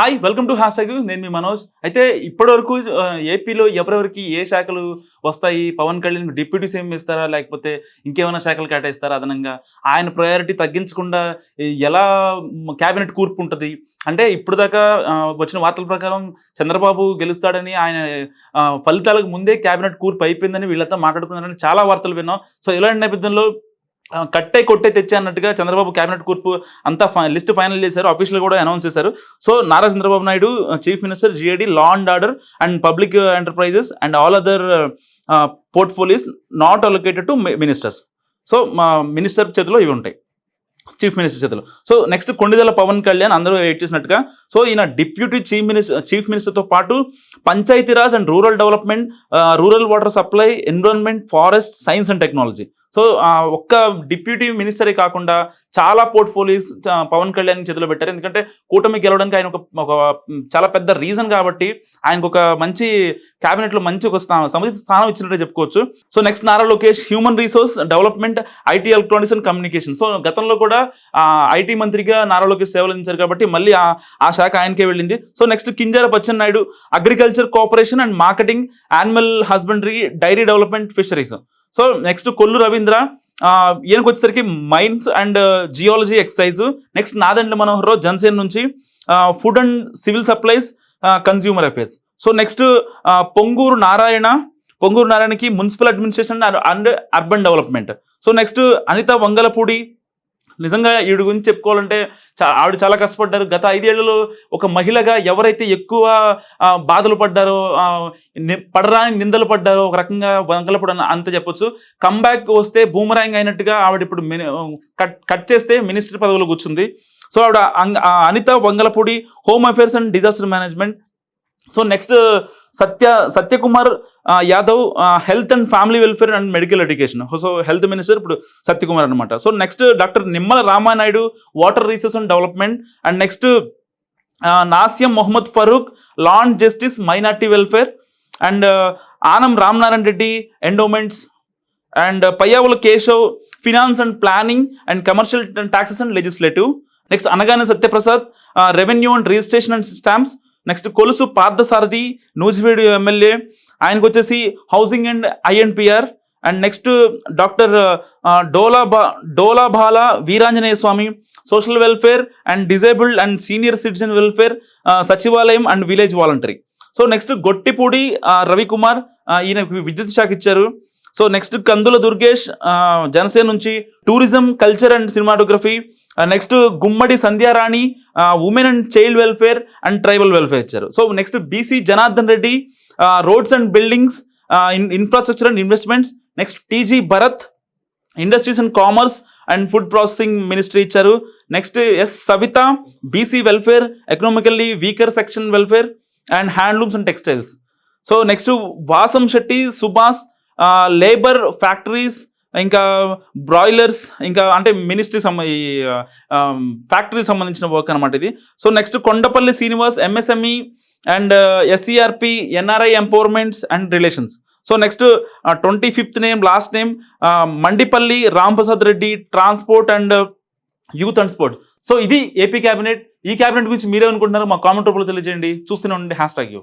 Hi welcome to hash నేను మీ మనోజ్. అయితే ఇప్పటివరకు ఏపీలో ఎవరెవరికి ఏ శాఖలు వస్తాయి? పవన్ కళ్యాణ్ డిప్యూటీ సీఎం ఇస్తారా? లేకపోతే ఇంకేమైనా శాఖలు కేటాయిస్తారా అదనంగా? ఆయన ప్రయారిటీ తగ్గించకుండా ఎలా క్యాబినెట్ కూర్పు ఉంటుంది? అంటే ఇప్పుడు దాకా వచ్చిన వార్తల ప్రకారం చంద్రబాబు గెలుస్తాడని ఆయన ఫలితాలకు ముందే క్యాబినెట్ కూర్పు అయిపోయిందని వీళ్ళంతా మాట్లాడుకున్నారని చాలా వార్తలు విన్నాం. సో ఇలాంటి నేపథ్యంలో కట్టే కొట్టే తెచ్చే అన్నట్టుగా చంద్రబాబు క్యాబినెట్ కూర్పు అంతా లిస్ట్ ఫైనల్ చేశారు. అఫీషియల్ కూడా అనౌన్స్ చేశారు. So Nara Chandrababu Naidu chief minister GAD law and order and public enterprises and all other portfolios not allocated to ministers so మా మినిస్టర్ చేతిలో ఇవి ఉంటాయి. చీఫ్ మినిస్టర్ చేతిలో. సో నెక్స్ట్ కొండిదల పవన్ కళ్యాణ్ అందరూ wait చేసినట్టుగా. సో ఈయన డిప్యూటీ చీఫ్ మినిస్టర్ చీఫ్ మినిస్టర్తో పాటు Panchayati Raj and rural development rural water supply environment forest science and technology so ఒక్క డిప్యూటీ మినిస్టరే కాకుండా చాలా పోర్ట్ఫోలియోస్ పవన్ కళ్యాణ్ చేతిలో పెట్టారు. ఎందుకంటే కూటమి గెలవడానికి ఆయన ఒక ఒక చాలా పెద్ద రీజన్ కాబట్టి ఆయనకు ఒక మంచి క్యాబినెట్లో లో మంచి ఒక స్థానం సమితి స్థానం ఇచ్చినట్టే చెప్పుకోవచ్చు. So next Nara Lokesh human resource development IT electronics and communication. So గతంలో కూడా ఐటీ మంత్రిగా నారా లోకేష్ సేవలు అందించారు కాబట్టి మళ్ళీ ఆ ఆ శాఖ ఆయనకే వెళ్ళింది. So next Kinjarapu Atchan Naidu agriculture cooperation and marketing animal husbandry dairy development fisheries. So next Kollu Ravindra ఈయనకు వచ్చేసరికి mines and geology excise next Nadendla Manohar Rao Janasena నుంచి food and civil supplies consumer affairs. So next Ponguru Narayana Ponguru నారాయణకి municipal administration and urban development. So next Anitha Vangalapudi నిజంగా ఈవిడ గురించి చెప్పుకోవాలంటే ఆవిడ చాలా కష్టపడ్డారు. గత ఐదేళ్ళలో ఒక మహిళగా ఎవరైతే ఎక్కువ బాధలు పడ్డారో పడరాని నిందలు పడ్డారో ఒక రకంగా వంగలపూడి అన్న- అంత చెప్పొచ్చు. కంబ్యాక్ వస్తే బూమరాంగ్ అయినట్టుగా ఆవిడ ఇప్పుడు మిని- కట్ కట్ చేస్తే మినిస్టర్ పదవిలో కూర్చుంది. సో ఆవిడ అంగ- ఆ Anitha Vangalapudi home affairs and disaster management so next Satya Satyakumar Yadav health and family welfare and medical education so health minister ఇప్పుడు సత్యకుమార్ అనమాట so next doctor Nimmala Ramanaidu water resources and development and next Nasyam Mohammed Farooq law justice minority welfare and Anam Ramanarayana Reddy endowments and Payyavula Keshav finance and planning and commercial taxes and legislative next అనగానే Satyaprasad revenue and registration and stamps next Kolusu Parthasarathy Nuzvid MLA ఆయనకు వచ్చేసి housing and INPR and next doctor Dola బా Dolabala Veeranjaneya Swamy social welfare and disabled and senior citizen welfare సచివాలయం and village voluntary so next Gottipudi Ravikumar ఈయన విద్యుత్ శాఖ ఇచ్చారు. So next Kandula Durgesh Janasena నుంచి tourism culture and cinematography next Gummadi Sandhyarani women and child welfare and tribal welfare ఇచ్చారు so next BC Janardhan Reddy roads and buildings infrastructure and investments next TG Bharath industries and commerce and food processing ministry ఇచ్చారు next S Savitha BC welfare economically weaker section welfare and handlooms and textiles so next Vasam Setti Subhash labour factories ఇంకా broilers ఇంకా అంటే ministry సంబ ఈ ఫ్యాక్టరీకి సంబంధించిన work అనమాట ఇది. So next Kondapalli Srinivas MSME and SERP NRI empowerments and relations so next twenty fifth name last name Mandipalli Ramprasad Reddy transport and youth and sports. So ఇది AP cabinet. ఈ cabinet గురించి మీరే అనుకుంటున్నారు మా comment రూపంలో తెలియజేయండి. చూస్తూనే ఉండండి. Hash tag U.